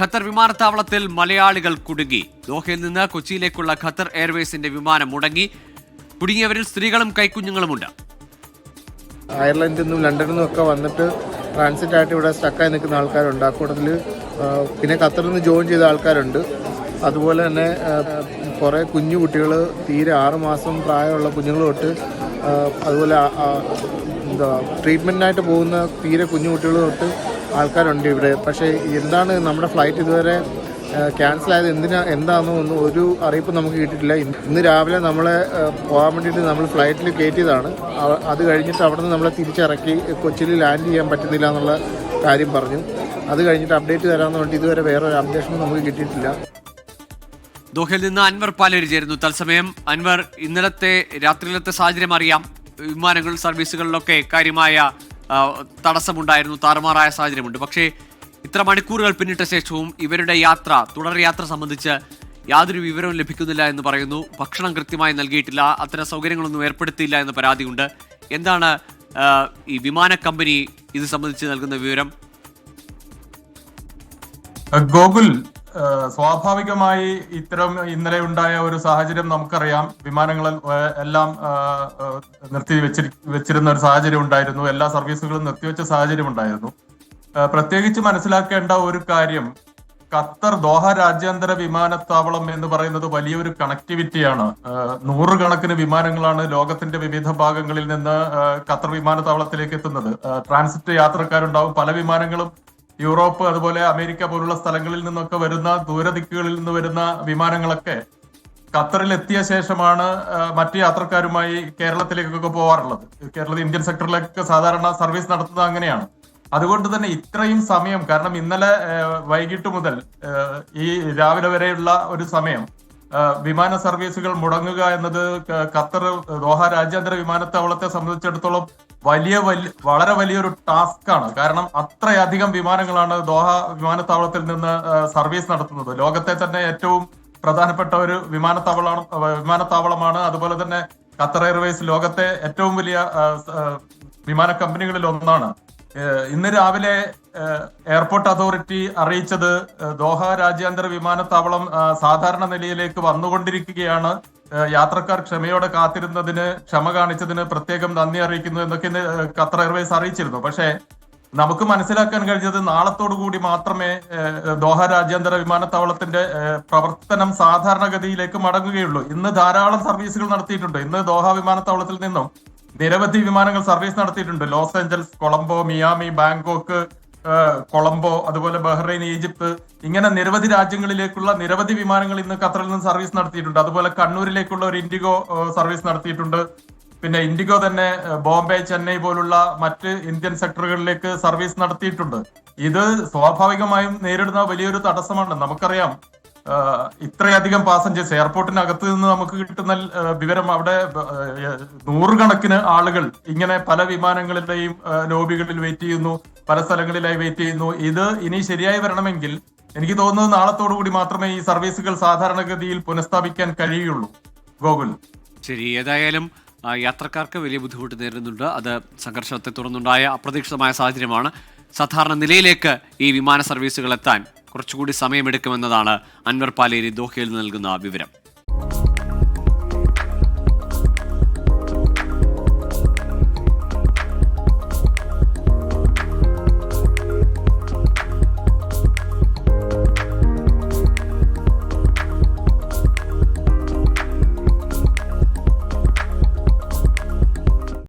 Qatar വിമാനത്താവളത്തിൽ മലയാളികൾ കുടുങ്ങി. ദോഹയിൽ നിന്ന് കൊച്ചിയിലേക്കുള്ള ഖത്തർ എയർവേസിന്റെ വിമാനം മുടങ്ങി. കുടുങ്ങിയവരിൽ സ്ത്രീകളും കൈക്കുഞ്ഞുങ്ങളുമുണ്ട്. അയർലൻഡിൽ നിന്നും ലണ്ടനിൽ നിന്നും ഒക്കെ വന്നിട്ട് ട്രാൻസിറ്റ് ആയിട്ട് ഇവിടെ സ്റ്റക്കായി നിൽക്കുന്ന ആൾക്കാരുണ്ട്. ആ കൂട്ടത്തിൽ പിന്നെ ഖത്തറിൽ നിന്ന് ജോയിൻ ചെയ്ത ആൾക്കാരുണ്ട്. അതുപോലെ തന്നെ കുറേ കുഞ്ഞു കുട്ടികൾ തീരെ ആറുമാസം പ്രായമുള്ള കുഞ്ഞുങ്ങൾ തൊട്ട് അതുപോലെ എന്താ ട്രീറ്റ്മെന്റിനായിട്ട് പോകുന്ന തീരെ കുഞ്ഞു കുട്ടികൾ തൊട്ട് ആൾക്കാരുണ്ട് ഇവിടെ. പക്ഷേ എന്താണ് നമ്മുടെ ഫ്ലൈറ്റ് ഇതുവരെ ക്യാൻസൽ ആയത്? എന്തിനാ എന്താണെന്നോ ഒന്നും ഒരു അറിയിപ്പ് നമുക്ക് കിട്ടിയിട്ടില്ല. ഇന്ന് രാവിലെ നമ്മളെ പോകാൻ വേണ്ടിയിട്ട് നമ്മൾ ഫ്ലൈറ്റിൽ കയറ്റിയതാണ് അത് കഴിഞ്ഞിട്ട് അവിടെ നിന്ന് നമ്മളെ തിരിച്ചിറക്കി കൊച്ചിയിൽ ലാൻഡ് ചെയ്യാൻ പറ്റുന്നില്ല എന്നുള്ള കാര്യം പറഞ്ഞു. അത് കഴിഞ്ഞിട്ട് അപ്ഡേറ്റ് തരാമെന്ന് പറഞ്ഞിട്ട് ഇതുവരെ വേറെ ഒരു അപ്ഡേഷനും നമുക്ക് കിട്ടിയിട്ടില്ല. ദോഹയിൽ നിന്ന് അൻവർ പാലേരി ചേരുന്നു. തത്സമയം അൻവർ ഇന്നലത്തെ രാത്രിയിലത്തെ സാഹചര്യം അറിയാം. വിമാനങ്ങൾ സർവീസുകളിലൊക്കെ കാര്യമായ തടസ്സമുണ്ടായിരുന്നു താറുമാറായ സാഹചര്യമുണ്ട്. പക്ഷേ ഇത്ര മണിക്കൂറുകൾ പിന്നിട്ട ശേഷവും ഇവരുടെ യാത്ര തുടർ യാത്ര സംബന്ധിച്ച് യാതൊരു വിവരവും ലഭിക്കുന്നില്ല എന്ന് പറയുന്നു. ഭക്ഷണം കൃത്യമായി നൽകിയിട്ടില്ല അത്തരം സൗകര്യങ്ങളൊന്നും ഏർപ്പെടുത്തിയില്ല എന്ന പരാതിയുണ്ട്. എന്താണ് ഈ വിമാന കമ്പനി ഇത് സംബന്ധിച്ച് നൽകുന്ന വിവരം? ഗോകുൽ സ്വാഭാവികമായി ഇത്തരം ഇന്നലെ ഉണ്ടായ ഒരു സാഹചര്യം നമുക്കറിയാം. വിമാനങ്ങൾ എല്ലാം നിർത്തി വെച്ചിരി വെച്ചിരുന്ന ഒരു സാഹചര്യം ഉണ്ടായിരുന്നു. എല്ലാ സർവീസുകളും നിർത്തിവെച്ച സാഹചര്യം ഉണ്ടായിരുന്നു. പ്രത്യേകിച്ച് മനസ്സിലാക്കേണ്ട ഒരു കാര്യം ഖത്തർ ദോഹ രാജ്യാന്തര വിമാനത്താവളം എന്ന് പറയുന്നത് വലിയൊരു കണക്ടിവിറ്റിയാണ് നൂറുകണക്കിന് വിമാനങ്ങളാണ് ലോകത്തിന്റെ വിവിധ ഭാഗങ്ങളിൽ നിന്ന് ഖത്തർ വിമാനത്താവളത്തിലേക്ക് എത്തുന്നത്. ട്രാൻസിറ്റ് യാത്രക്കാരുണ്ടാവും. പല വിമാനങ്ങളും യൂറോപ്പ് അതുപോലെ അമേരിക്ക പോലുള്ള സ്ഥലങ്ങളിൽ നിന്നൊക്കെ വരുന്ന ദൂരദിക്കുകളിൽ നിന്ന് വരുന്ന വിമാനങ്ങളൊക്കെ ഖത്തറിൽ എത്തിയ ശേഷമാണ് മറ്റു യാത്രക്കാരുമായി കേരളത്തിലേക്കൊക്കെ പോകാറുള്ളത് കേരളത്തിൽ ഇന്ത്യൻ സെക്ടറിലൊക്കെ സാധാരണ സർവീസ് നടത്തുന്നത് അങ്ങനെയാണ്. അതുകൊണ്ട് തന്നെ ഇത്രയും സമയം കാരണം ഇന്നലെ വൈകിട്ട് മുതൽ ഈ രാവിലെ വരെയുള്ള ഒരു സമയം വിമാന സർവീസുകൾ മുടങ്ങുക എന്നത് ഖത്തർ ദോഹ രാജ്യാന്തര വിമാനത്താവളത്തെ സംബന്ധിച്ചിടത്തോളം വലിയ വലിയ വളരെ വലിയൊരു ടാസ്ക് ആണ് കാരണം അത്രയധികം വിമാനങ്ങളാണ് ദോഹ വിമാനത്താവളത്തിൽ നിന്ന് സർവീസ് നടത്തുന്നത്. ലോകത്തെ തന്നെ ഏറ്റവും പ്രധാനപ്പെട്ട ഒരു വിമാനത്താവളമാണ് വിമാനത്താവളമാണ്. അതുപോലെ തന്നെ ഖത്തർ എയർവേസ് ലോകത്തെ ഏറ്റവും വലിയ വിമാന കമ്പനികളിൽ ഒന്നാണ്. ഇന്ന് രാവിലെ എയർപോർട്ട് അതോറിറ്റി അറിയിച്ചത് ദോഹ രാജ്യാന്തര വിമാനത്താവളം സാധാരണ നിലയിലേക്ക് വന്നുകൊണ്ടിരിക്കുകയാണ്. യാത്രക്കാർ ക്ഷമയോടെ കാത്തിരുന്നതിന് ക്ഷമ കാണിച്ചതിന് പ്രത്യേകം നന്ദി അറിയിക്കുന്നു എന്നൊക്കെ ഖത്തർ എയർവേസ് അറിയിച്ചിരുന്നു. പക്ഷേ നമുക്ക് മനസ്സിലാക്കാൻ കഴിഞ്ഞത് നാളത്തോടു കൂടി മാത്രമേ ദോഹ രാജ്യാന്തര വിമാനത്താവളത്തിന്റെ പ്രവർത്തനം സാധാരണഗതിയിലേക്ക് മടങ്ങുകയുള്ളൂ. ഇന്ന് ധാരാളം സർവീസുകൾ നടത്തിയിട്ടുണ്ട്. ഇന്ന് ദോഹ വിമാനത്താവളത്തിൽ നിന്നും നിരവധി വിമാനങ്ങൾ സർവീസ് നടത്തിയിട്ടുണ്ട്. Los Angeles Colombo Miami Bangkok Colombo അതുപോലെ ബഹ്റൈൻ ഈജിപ്ത് ഇങ്ങനെ നിരവധി രാജ്യങ്ങളിലേക്കുള്ള നിരവധി വിമാനങ്ങൾ ഇന്ന് ഖത്തറിൽ നിന്ന് സർവീസ് നടത്തിയിട്ടുണ്ട്. അതുപോലെ കണ്ണൂരിലേക്കുള്ള ഒരു ഇൻഡിഗോ സർവീസ് നടത്തിയിട്ടുണ്ട്. പിന്നെ ഇൻഡിഗോ തന്നെ ബോംബെ ചെന്നൈ പോലുള്ള മറ്റ് ഇന്ത്യൻ സെക്ടറുകളിലേക്ക് സർവീസ് നടത്തിയിട്ടുണ്ട്. ഇത് സ്വാഭാവികമായും നേരിടുന്ന വലിയൊരു തടസ്സമാണ്. നമുക്കറിയാം ഇത്രയധികം പാസഞ്ചേഴ്സ് എയർപോർട്ടിനകത്ത് നിന്ന് നമുക്ക് കിട്ടുന്ന വിവരം അവിടെ നൂറുകണക്കിന് ആളുകൾ ഇങ്ങനെ പല വിമാനങ്ങളുടെയും ലോബികളിൽ വെയിറ്റ് ചെയ്യുന്നു. പല സ്ഥലങ്ങളിലായി വെയിറ്റ് ചെയ്യുന്നു. ഇത് ഇനി ശരിയായി വരണമെങ്കിൽ എനിക്ക് തോന്നുന്നത് നാളത്തോടു കൂടി മാത്രമേ ഈ സർവീസുകൾ സാധാരണഗതിയിൽ പുനഃസ്ഥാപിക്കാൻ കഴിയുള്ളൂ. ഗോകുൽ. ശരി ഏതായാലും യാത്രക്കാർക്ക് വലിയ ബുദ്ധിമുട്ട് നേരിടുന്നുണ്ട്. അത് സംഘർഷത്തെ തുടർന്നുണ്ടായ അപ്രതീക്ഷിതമായ സാഹചര്യമാണ്. സാധാരണ നിലയിലേക്ക് ഈ വിമാന സർവീസുകൾ എത്താൻ കുറച്ചുകൂടി സമയമെടുക്കുമെന്നതാണ് അൻവർ പാലേരി ദോഹയിൽ നൽകുന്ന വിവരം.